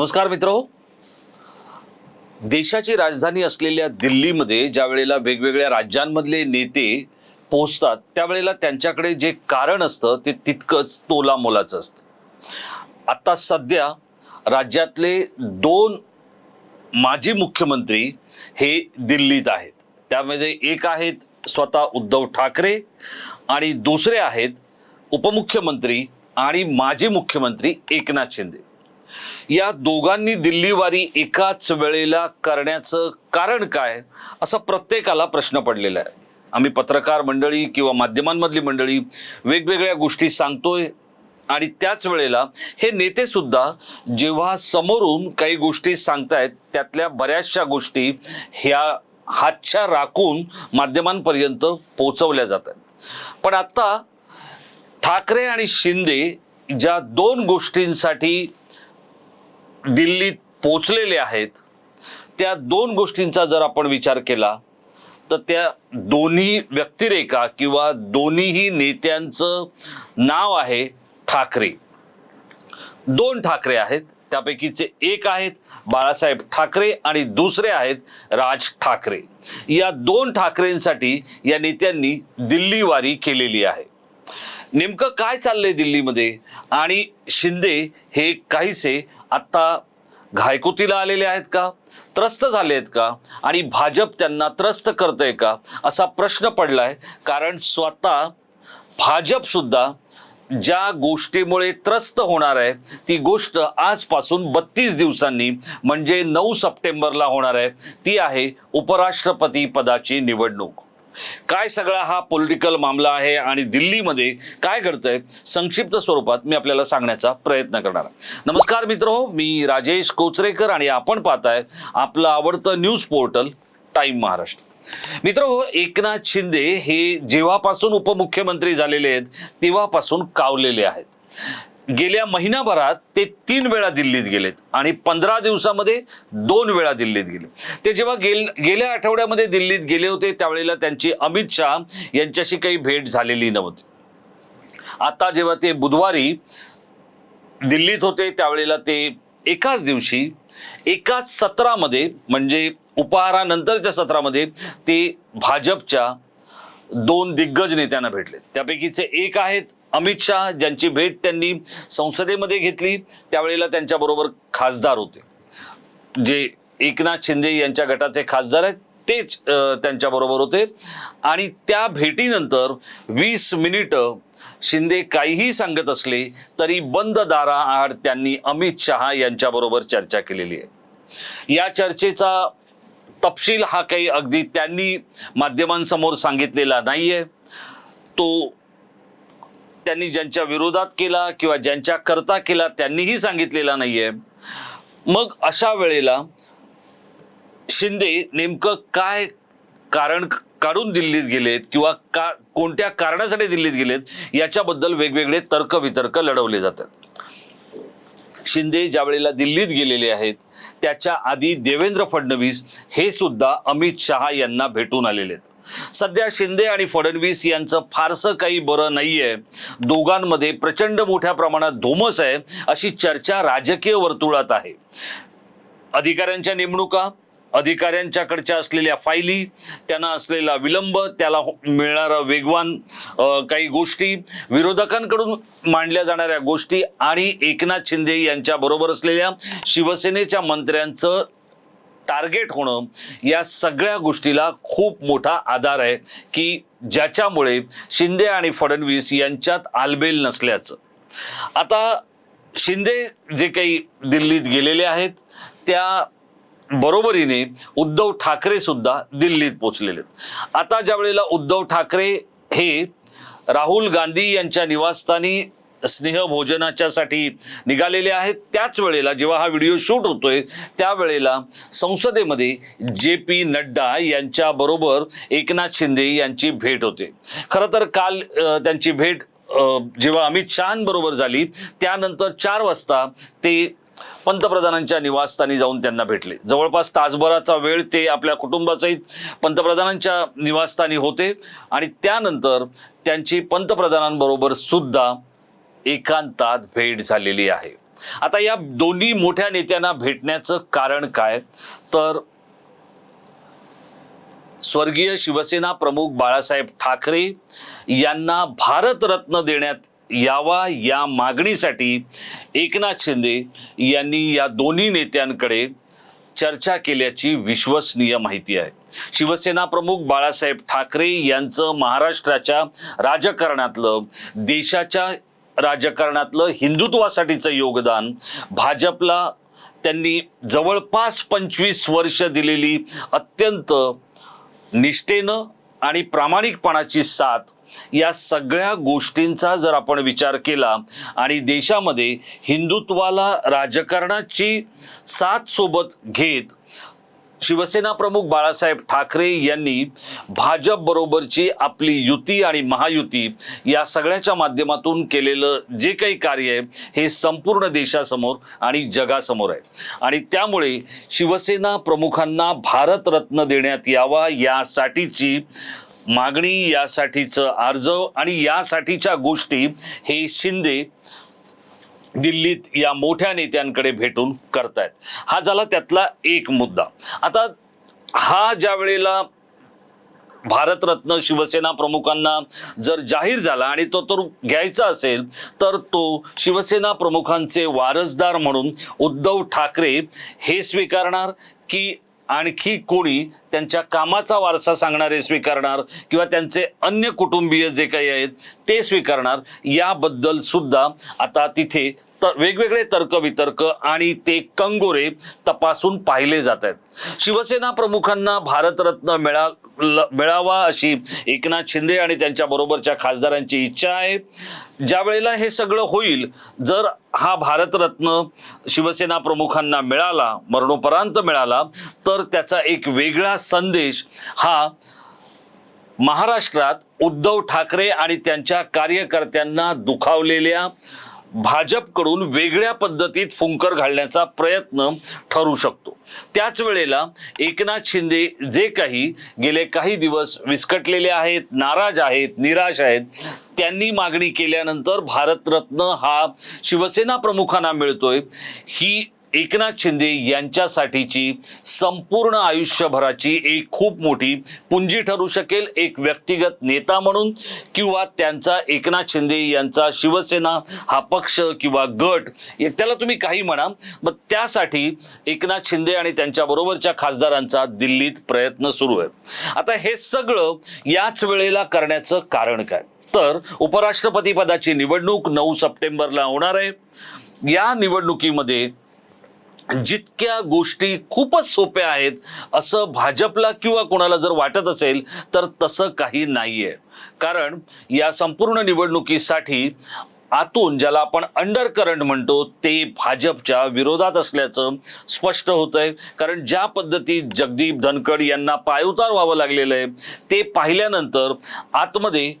नमस्कार मित्र. देशाची राजधानी असलेल्या दिल्लीमध्ये ज्या वेळेला वेगवेगळ्या राज्यांमधले नेते पोहोचतात त्यावेळेला त्यांच्याकडे जे कारण असतं ते तितकंच तोलामोलाचं असतं. आत्ता सध्या राज्यातले दोन माजी मुख्यमंत्री हे दिल्लीत आहेत. त्यामध्ये एक आहेत स्वतः उद्धव ठाकरे आणि दुसरे आहेत उपमुख्यमंत्री आणि माजी मुख्यमंत्री एकनाथ शिंदे. या दोघांनी दिल्लीवारी एकाच वेळेला करण्याचं कारण काय? असा प्रत्येकाला प्रश्न पडलेला आहे. आम्ही पत्रकार मंडळी किंवा माध्यमांमधली मंडळी वेगवेगळ्या गोष्टी सांगतोय आणि त्याच वेळेला हे नेते सुद्धा जेव्हा समोरून काही गोष्टी सांगतायत त्यातल्या बऱ्याचशा गोष्टी ह्या हातच्या राखून माध्यमांपर्यंत पोचवल्या जातात. पण आत्ता ठाकरे आणि शिंदे ज्या दोन गोष्टींसाठी दिल्लीत पोचलेले आहेत त्या दोन गोष्टींचा जर आपण विचार केला तर त्या दोन्ही व्यक्तिरेखा किंवा दोन्हीही नेत्यांचं नाव आहे ठाकरे. दोन ठाकरे आहेत त्यापैकीचे एक आहेत बाळासाहेब ठाकरे आणि दुसरे आहेत राज ठाकरे. या दोन ठाकरेंसाठी या नेत्यांनी दिल्लीवारी केलेली आहे. नेमकं काय चाललंय दिल्लीमध्ये? आणि शिंदे हे काहीसे आत्ता घायकुतीला आलेले आहेत का? त्रस्त झाले आहेत का? आणि भाजप त्यांना त्रस्त करतंय का? असा प्रश्न पडला आहे कारण स्वतः भाजपसुद्धा ज्या गोष्टीमुळे त्रस्त होणार आहे ती गोष्ट आजपासून बत्तीस दिवसांनी म्हणजे नऊ सप्टेंबरला होणार आहे. ती आहे उपराष्ट्रपती पदाची निवडणूक. काय सगळा हा पॉलिटिकल मामला आहे आणि दिल्लीमध्ये काय घडतंय संक्षिप्त स्वरूपात मी आपल्याला सांगण्याचा प्रयत्न करणार नमस्कार मित्र हो मी राजेश कोचरेकर आणि आपण पाहताय आपलं आवडतं न्यूज पोर्टल टाइम महाराष्ट्र मित्र हो एकनाथ शिंदे हे जेव्हापासून उपमुख्यमंत्री झालेले आहेत तेव्हापासून कावलेले आहेत. गेल्या महिनाभरात ते तीन वेळा दिल्लीत गेलेत आणि पंधरा दिवसामध्ये दोन वेळा दिल्लीत गेले. ते जेव्हा गेल गेल्या आठवड्यामध्ये दिल्लीत गेले होते त्यावेळेला त्यांची अमित शहा यांच्याशी काही भेट झालेली नव्हती. आता जेव्हा ते बुधवारी दिल्लीत होते त्यावेळेला ते एकाच दिवशी एकाच सत्रामध्ये म्हणजे उपहारानंतरच्या सत्रामध्ये ते भाजपच्या दोन दिग्गज नेत्यांना भेटले त्यापैकीचे एक आहेत अमित शहा ज्यांची भेट त्यांनी संसदेमध्ये घेतली त्यावेळेला त्यांच्याबरोबर खासदार होते. जे एकनाथ शिंदे यांच्या गटाचे खासदार आहेत तेच त्यांच्याबरोबर होते. आणि त्या भेटीनंतर वीस मिनिटं शिंदे काहीही सांगत असले तरी बंद दाराआड त्यांनी अमित शहा यांच्याबरोबर चर्चा केलेली आहे. या चर्चेचा तपशील हा काही अगदी त्यांनी माध्यमांसमोर सांगितलेला नाही आहे तो त्यांनी ज्यांच्या विरोधात केला किंवा ज्यांच्या करता केला त्यांनीही सांगितलेला नाहीये. मग अशा वेळेला शिंदे नेमकं काय कारण काढून दिल्लीत गेलेत किंवा का कोणत्या कारणासाठी दिल्लीत गेलेत याच्याबद्दल वेगवेगळे तर्कवितर्क लढवले जातात. शिंदे ज्या वेळेला दिल्लीत गेलेले आहेत त्याच्या आधी देवेंद्र फडणवीस हे सुद्धा अमित शहा यांना भेटून आलेले आहेत. सध्या शिंदे आणि फडणवीस यांचं फारसं काही बरं नाहीये. दोघांमध्ये प्रचंड मोठ्या प्रमाणात धोमस आहे अशी चर्चा राजकीय वर्तुळात आहे. अधिकाऱ्यांच्या नेमणुका अधिकाऱ्यांच्याकडच्या असलेल्या फायली त्यांना असलेला विलंब त्याला हो- मिळणारा वेगवान काही गोष्टी विरोधकांकडून मांडल्या जाणाऱ्या गोष्टी आणि एकनाथ शिंदे यांच्याबरोबर असलेल्या शिवसेनेच्या मंत्र्यांचं टार्गेट होणं या सगळ्या गोष्टीला खूप मोठा आधार आहे की ज्याच्यामुळे शिंदे आणि फडणवीस यांच्यात आलबेल नसल्याचं. आता शिंदे जे काही दिल्लीत गेलेले आहेत त्या बरोबरीने उद्धव ठाकरे सुद्धा दिल्लीत पोचलेले आहेत. आता ज्या वेळेला उद्धव ठाकरे हे राहुल गांधी यांच्या निवासस्थानी स्नेहभोजनाच्यासाठी निघालेले आहेत. त्याच वेळेला जेव्हा हा व्हिडिओ शूट होतोय त्यावेळेला संसदेमध्ये जे पी नड्डा यांच्याबरोबर एकनाथ शिंदे यांची भेट होते. खरं तर काल त्यांची भेट जेव्हा अमित शहांबरोबर झाली त्यानंतर चार वाजता ते पंतप्रधानांच्या निवासस्थानी जाऊन त्यांना भेटले. जवळपास तासभराचा वेळ ते आपल्या कुटुंबासहित पंतप्रधानांच्या निवासस्थानी होते आणि त्यानंतर त्यांची पंतप्रधानांबरोबर सुद्धा एकांतात भेट झालेली आहे. आता या दोन्ही मोठ्या नेत्यांना भेटण्याचं कारण काय? तर स्वर्गीय शिवसेना प्रमुख बाळासाहेब ठाकरे यांना भारतरत्न देण्यात यावा या मागणीसाठी एकनाथ शिंदे यांनी या दोन्ही नेत्यांकडे चर्चा केल्याची विश्वसनीय माहिती आहे. शिवसेना प्रमुख बाळासाहेब ठाकरे यांचं महाराष्ट्राच्या राजकारणातलं देशाच्या राजकारणातलं हिंदुत्वासाठीचं योगदान भाजपला त्यांनी जवळपास पंचवीस वर्ष दिलेली अत्यंत निष्ठेनं आणि प्रामाणिकपणाची साथ या सगळ्या गोष्टींचा जर आपण विचार केला आणि देशामध्ये हिंदुत्वाला राजकारणाची साथ सोबत घेत शिवसेना प्रमुख बाळासाहेब ठाकरे यांनी भाजप बरोबरची आपली युती आणि महायुती या सगळ्याच्या माध्यमातून केलेलं जे काही कार्य आहे हे संपूर्ण देशासमोर आणि जगासमोर आहे. आणि त्यामुळे शिवसेना प्रमुखांना भारतरत्न देण्यात यावा यासाठीची मागणी यासाठीचं अर्ज आणि यासाठीच्या गोष्टी हे शिंदे दिल्लीत या मोठ्या नेत्यांकडे भेटून करतायत. हा झाला त्यातला एक मुद्दा. आता हा ज्या वेळेला भारतरत्न शिवसेना प्रमुखांना जर जाहीर झाला आणि तो तर घ्यायचा असेल तर तो शिवसेना प्रमुखांचे वारसदार म्हणून उद्धव ठाकरे हे स्वीकारणार की आणखी कोणी त्यांच्या कामाचा वारसा सांगणारे स्वीकारणार किंवा त्यांचे अन्य कुटुंबीय जे काही आहेत ते स्वीकारणार याबद्दल सुद्धा आता तिथे तर वेगवेगळे तर्कवितर्क आणि ते कंगोरे तपासून पाहिले जात आहेत. शिवसेना प्रमुखांना भारतरत्न मिळा ल- मिळावा अशी एकनाथ शिंदे आणि त्यांच्या बरोबरच्या खासदारांची इच्छा आहे. ज्या वेळेला हे सगळं होईल जर हा भारतरत्न शिवसेना प्रमुखांना मिळाला मरणोपरांत मिळाला तर त्याचा एक वेगळा संदेश हा महाराष्ट्रात उद्धव ठाकरे आणि त्यांच्या कार्यकर्त्यांना दुखावलेल्या भाजपकडून वेगळ्या पद्धतीत फुंकर घालण्याचा प्रयत्न ठरू शकतो. त्याच वेळेला एकनाथ शिंदे जे काही गेले काही दिवस विस्कटलेले आहेत नाराज आहेत निराश आहेत त्यांनी मागणी केल्यानंतर भारतरत्न हा शिवसेना प्रमुखांना मिळतोय. ही एकनाथ शिंदे यांच्यासाठीची संपूर्ण आयुष्यभराची एक खूप मोठी पुंजी ठरू शकेल एक व्यक्तिगत नेता म्हणून किंवा त्यांचा एकनाथ शिंदे यांचा शिवसेना हा पक्ष किंवा गट त्याला तुम्ही काही म्हणा. मग त्यासाठी एकनाथ शिंदे आणि त्यांच्याबरोबरच्या खासदारांचा दिल्लीत प्रयत्न सुरू आहे. आता हे सगळं याच वेळेला करण्याचं कारण काय? तर उपराष्ट्रपती पदाची निवडणूक नऊ सप्टेंबरला होणार आहे. या निवडणुकीमध्ये जितक्या गोष्टी खूपच सोप्या आहेत असं भाजपला किंवा कोणाला जर वाटत असेल तर तसं काही नाहीये. कारण या संपूर्ण निवडणुकीसाठी आतून ज्याला आपण अंडर करंट म्हणतो ते भाजपच्या विरोधात असल्याचं स्पष्ट होत आहे कारण ज्या पद्धतीत जगदीप धनखड यांना पायउतार व्हावं लागलेलं आहे ते पाहिल्यानंतर आतमध्ये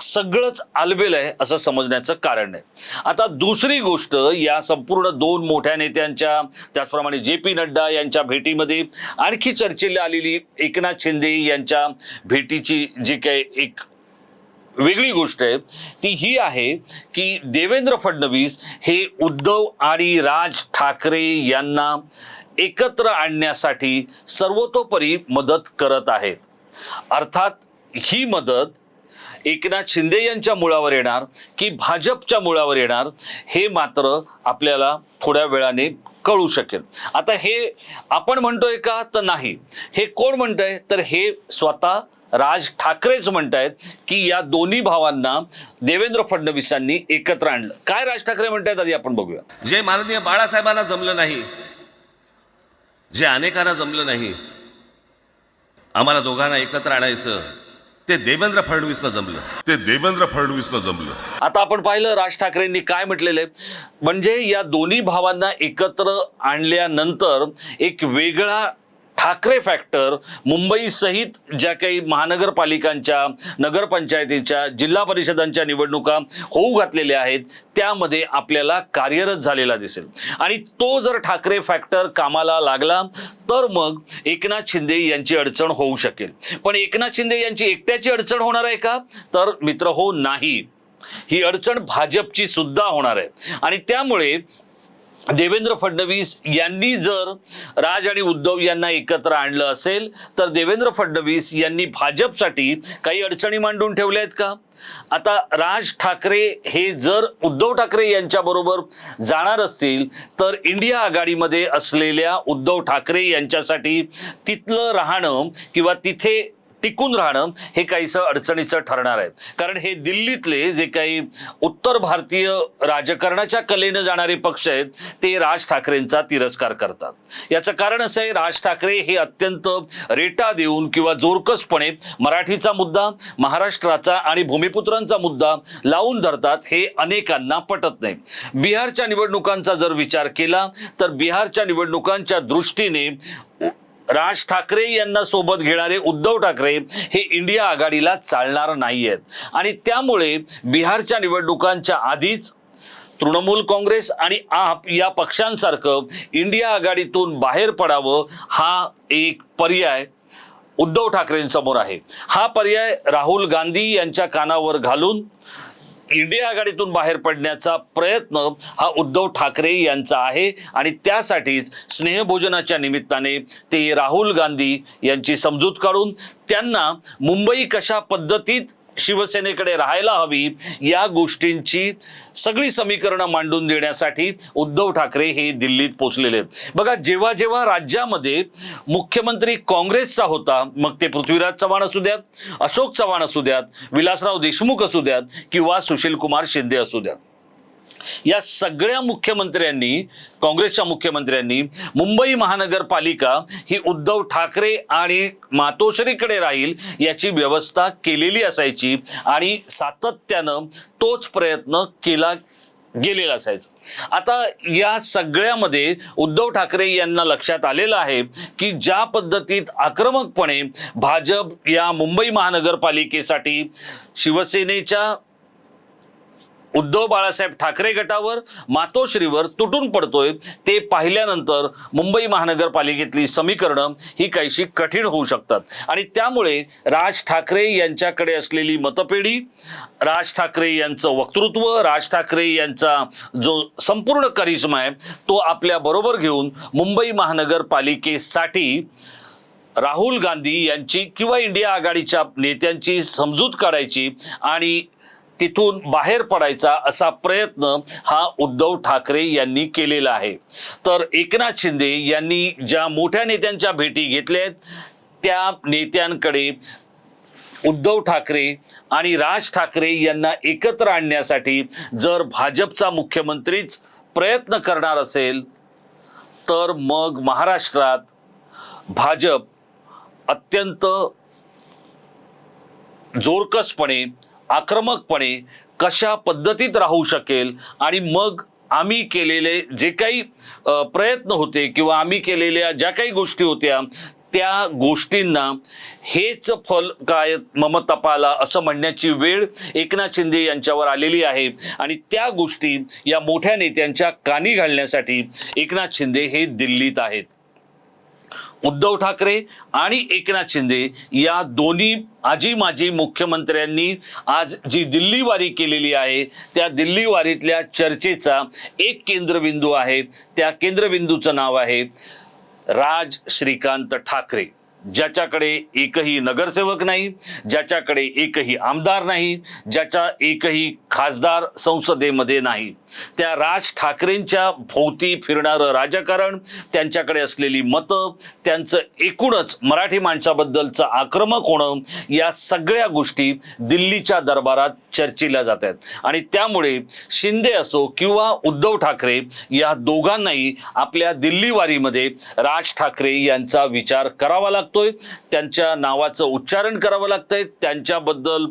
सगळंच आलबेल आहे असं समजण्याचं कारण आहे. आता दुसरी गोष्ट या संपूर्ण दोन मोठ्या नेत्यांच्या त्याचप्रमाणे जे पी नड्डा यांच्या भेटीमध्ये आणखी चर्चेला आलेली एकनाथ शिंदे यांच्या भेटीची जी काही एक वेगळी गोष्ट आहे ती ही आहे की देवेंद्र फडणवीस हे उद्धव आणि राज ठाकरे यांना एकत्र आणण्यासाठी सर्वतोपरी मदत करत आहेत. अर्थात ही मदत एकनाथ शिंदे यांच्या मुळावर येणार की भाजपच्या मुळावर येणार हे मात्र आपल्याला थोड्या वेळाने कळू शकेल. आता हे आपण म्हणतोय का तर नाही. हे कोण म्हणतंय? तर हे स्वतः राज ठाकरेच म्हणतायत की या दोन्ही भावांना देवेंद्र फडणवीसांनी एकत्र आणलं. काय राज ठाकरे म्हणतायत आधी आपण बघूया. जे माननीय बाळासाहेबांना जमलं नाही जे अनेकांना जमलं नाही आम्हाला दोघांना एकत्र आणायचं ते देवेंद्र फडणवीसला जमलं. ते देवेंद्र फडणवीसला जमलं. आता आपण पाहिलं राज ठाकरेंनी काय म्हटलेलं आहे? म्हणजे या दोन्ही भावांना एकत्र आणल्यानंतर एक वेगळा ठाकरे फॅक्टर मुंबईसहित ज्या काही महानगरपालिकांच्या नगरपंचायतीच्या जिल्हा परिषदांच्या निवडणुका होऊ घातलेल्या आहेत त्यामध्ये आपल्याला कार्यरत झालेला दिसेल. आणि तो जर ठाकरे फॅक्टर कामाला लागला तर मग एकनाथ शिंदे यांची अडचण होऊ शकेल. पण एकनाथ शिंदे यांची एकट्याची अडचण होणार आहे का? तर मित्र हो नाही. ही अडचण भाजपची सुद्धा होणार आहे. आणि त्यामुळे देवेंद्र फडणवीस यांनी जर राज आणि उद्धव यांना एकत्र आणलं असेल तर देवेंद्र फडणवीस यांनी भाजपसाठी काही अडचणी मांडून ठेवल्या आहेत का? आता राज ठाकरे हे जर उद्धव ठाकरे यांच्याबरोबर जाणार असतील तर इंडिया आघाडीमध्ये असलेल्या उद्धव ठाकरे यांच्यासाठी तिथलं राहणं किंवा तिथे टिकून राहणं हे काहीसं अडचणीचं ठरणार आहे. कारण हे दिल्लीतले जे काही उत्तर भारतीय राजकारणाच्या कलेनं जाणारे पक्ष आहेत ते राज ठाकरेंचा तिरस्कार करतात. याचं कारण असं आहे राज ठाकरे हे अत्यंत रेटा देऊन किंवा जोरकसपणे मराठीचा मुद्दा महाराष्ट्राचा आणि भूमिपुत्रांचा मुद्दा लावून धरतात हे अनेकांना पटत नाही. बिहारच्या निवडणुकांचा जर विचार केला तर बिहारच्या निवडणुकांच्या दृष्टीने राज ठाकरे यांना सोबत घेणारे उद्धव ठाकरे हे इंडिया आघाडीला चालणार नाही आहेत आणि त्यामुळे बिहारच्या निवडणुकांच्या आधीच तृणमूल काँग्रेस आणि आप या पक्षांसारखं इंडिया आघाडीतून बाहेर पडावं हा एक पर्याय उद्धव ठाकरेंसमोर आहे. हा पर्याय राहुल गांधी यांच्या कानावर घालून इंडिया आघाडीतून बाहेर पडण्याचा प्रयत्न हा उद्धव ठाकरे यांचा आहे आणि त्यासाठीच स्नेहभोजनाच्या निमित्ताने ते राहुल गांधी यांची समजूत काढून त्यांना मुंबई कशा पद्धतीत शिवसेनेकडे राहायला हवी या गोष्टींची सगळी समीकरणं मांडून देण्यासाठी उद्धव ठाकरे हे दिल्लीत पोचलेले आहेत. बघा जेव्हा जेव्हा राज्यामध्ये मुख्यमंत्री काँग्रेसचा होता मग ते पृथ्वीराज चव्हाण असू द्यात अशोक चव्हाण असू द्यात विलासराव देशमुख असू द्यात किंवा सुशीलकुमार शिंदे असू द्यात. या सगळ्या मुख्यमंत्र्यांनी काँग्रेसच्या मुख्यमंत्र्यांनी मुंबई महानगरपालिका ही उद्धव ठाकरे आणि मातोश्रीकडे राहील याची व्यवस्था केलेली असायची आणि सातत्यानं तोच प्रयत्न केला गेलेला असायचा. आता या सगळ्यामध्ये उद्धव ठाकरे यांना लक्षात आलेलं आहे की ज्या पद्धतीत आक्रमकपणे भाजप या मुंबई महानगरपालिकेसाठी शिवसेनेच्या उद्धव बाळासाहेब ठाकरे गटावर मातोश्रीवर तुटून पडतोय. ते पाहिल्यानंतर मुंबई महानगरपालिकेतली समीकरणं ही काहीशी कठीण होऊ शकतात. आणि त्यामुळे राज ठाकरे यांच्याकडे असलेली मतपेढी राज ठाकरे यांचं वक्तृत्व राज ठाकरे यांचा जो संपूर्ण करिश्मा आहे तो आपल्या बरोबर घेऊन मुंबई महानगरपालिकेसाठी राहुल गांधी यांची किंवा इंडिया आघाडीच्या नेत्यांची समजूत काढायची आणि तिथून बाहेर पडायचा असा प्रयत्न हा उद्धव ठाकरे यांनी केलेला आहे. तर एकनाथ शिंदे यांनी ज्या मोठ्या नेत्यांच्या भेटी घेतल्या आहेत त्या नेत्यांकडे उद्धव ठाकरे आणि राज ठाकरे यांना एकत्र आणण्यासाठी जर भाजपचा मुख्यमंत्रीच प्रयत्न करणार असेल तर मग महाराष्ट्रात भाजप अत्यंत जोरकसपणे आक्रमकपणे कशा पद्धतीत राहू शकेल आणि मग आम्ही केलेले जे काही प्रयत्न होते किंवा आम्ही केलेल्या ज्या काही गोष्टी होत्या त्या गोष्टींना हेच फल काय मम तपाला असं म्हणण्याची वेळ एकनाथ शिंदे यांच्यावर आलेली आहे. आणि त्या गोष्टी या मोठ्या नेत्यांच्या कानी घालण्यासाठी एकनाथ शिंदे हे दिल्लीत आहेत. उद्धव ठाकरे आणि एकनाथ शिंदे या दोन्ही आजी माजी मुख्यमंत्र्यांनी आज जी दिल्लीवारी केलेली आहे त्या दिल्लीवारीतल्या चर्चेचा एक केंद्रबिंदू आहे. त्या केंद्रबिंदूचं नाव आहे राज श्रीकांत ठाकरे. ज्याच्याकडे एकही नगरसेवक नाही ज्याच्याकडे एकही आमदार नाही ज्याच्या एकही खासदार संसदेमध्ये नाही. त्या राज ठाकरेंच्या भोवती फिरणारं राजकारण त्यांच्याकडे असलेली मतं त्यांचं एकूणच मराठी माणसाबद्दलचं आक्रमक होणं या सगळ्या गोष्टी दिल्लीच्या दरबारात चर्चिल्या जात आहेत आणि त्यामुळे शिंदे असो किंवा उद्धव ठाकरे या दोघांनाही आपल्या दिल्लीवारीमध्ये राज ठाकरे यांचा विचार करावा लागतो. लागतोय त्यांच्या नावाचं उच्चारण करावं लागतंय. त्यांच्याबद्दल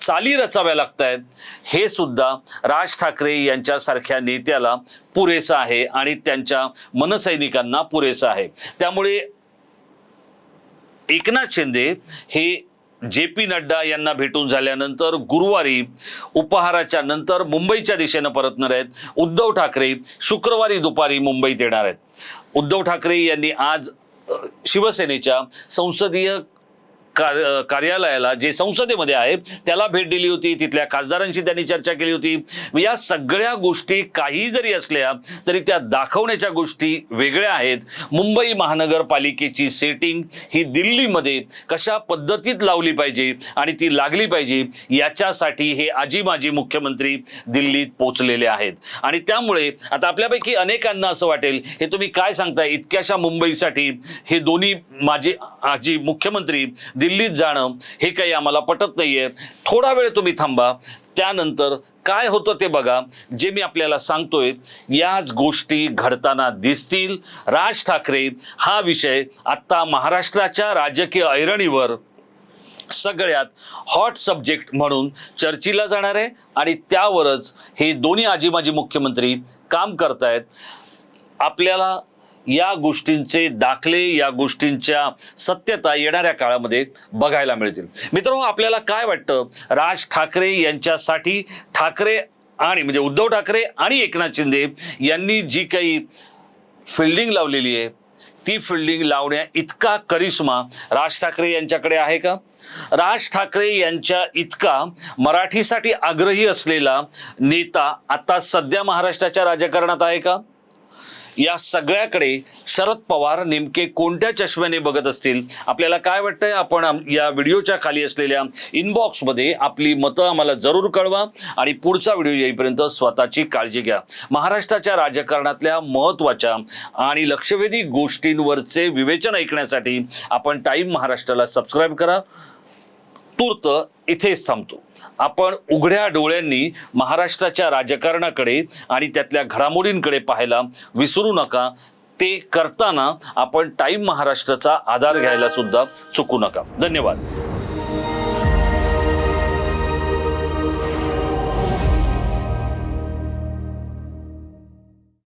चाली रचाव्या लागत आहेत हे सुद्धा राज ठाकरे यांच्यासारख्या नेत्याला पुरेसं आहे आणि त्यांच्या मनसैनिकांना पुरेसं आहे. त्यामुळे एकनाथ शिंदे हे जे पी नड्डा यांना भेटून झाल्यानंतर गुरुवारी उपहाराच्या नंतर मुंबईच्या दिशेनं परतणार आहेत. उद्धव ठाकरे शुक्रवारी दुपारी मुंबईत येणार आहेत. उद्धव ठाकरे यांनी आज शिवसेनेच्या संसदीय कार्यालयाला जे संसदेमध्ये आहे त्याला भेट दिली होती. तिथल्या खासदारांशी त्यांनी चर्चा केली होती. या सगळ्या गोष्टी काही जरी असल्या तरी त्या दाखवण्याच्या गोष्टी वेगळ्या आहेत. मुंबई महानगरपालिकेची सेटिंग ही दिल्लीमध्ये कशा पद्धतीत लावली पाहिजे आणि ती लागली पाहिजे याच्यासाठी हे आजी माजी मुख्यमंत्री दिल्लीत पोचलेले आहेत. आणि त्यामुळे आता आपल्यापैकी अनेकांना असं वाटेल हे तुम्ही काय सांगताय? इतक्याशा मुंबईसाठी हे दोन्ही माझे आजी मुख्यमंत्री दिल्लीत जाणं हे काही आम्हाला पटत नाहीये. थोडा वेळ तुम्ही थांबा. त्यानंतर काय होतं ते बघा. जे मी आपल्याला सांगतोय याच गोष्टी घडताना दिसतील. राज ठाकरे हा विषय आत्ता महाराष्ट्राच्या राजकीय ऐरणीवर सगळ्यात हॉट सब्जेक्ट म्हणून चर्चेला जाणार आहे आणि त्यावरच हे दोन्ही आजी माजी मुख्यमंत्री काम करतायत. आपल्याला या गोष्टींचे दाखले या गोष्टींच्या सत्यता येणाऱ्या काळामध्ये बघायला मिळतील. मित्रांनो आपल्याला काय वाटतं? राज ठाकरे यांच्यासाठी ठाकरे आणि म्हणजे उद्धव ठाकरे आणि एकनाथ शिंदे यांनी जी काही फिल्डिंग लावलेली आहे ती फिल्डिंग लावण्या इतका करिश्मा राज ठाकरे यांच्याकडे आहे का? राज ठाकरे यांच्या इतका मराठीसाठी आग्रही असलेला नेता आता सध्या महाराष्ट्राच्या राजकारणात आहे का? या सगळ्याकडे शरद पवार नेमके कोणत्या चष्म्याने बघत असतील? आपल्याला काय वाटतंय? आपण या व्हिडिओच्या खाली असलेल्या इनबॉक्समध्ये आपली मतं आम्हाला जरूर कळवा आणि पुढचा व्हिडिओ येईपर्यंत स्वतःची काळजी घ्या. महाराष्ट्राच्या राजकारणातल्या महत्त्वाच्या आणि लक्षवेधी गोष्टींवरचे विवेचन ऐकण्यासाठी आपण टाईम महाराष्ट्राला सबस्क्राईब करा. तूर्त इथेच थांबतो. आपण उघड्या डोळ्यांनी महाराष्ट्राच्या राजकारणाकडे आणि त्यातल्या घडामोडींकडे पाहायला विसरू नका. ते करताना आपण टाईम महाराष्ट्राचा आधार घ्यायला सुद्धा चुकू नका. धन्यवाद.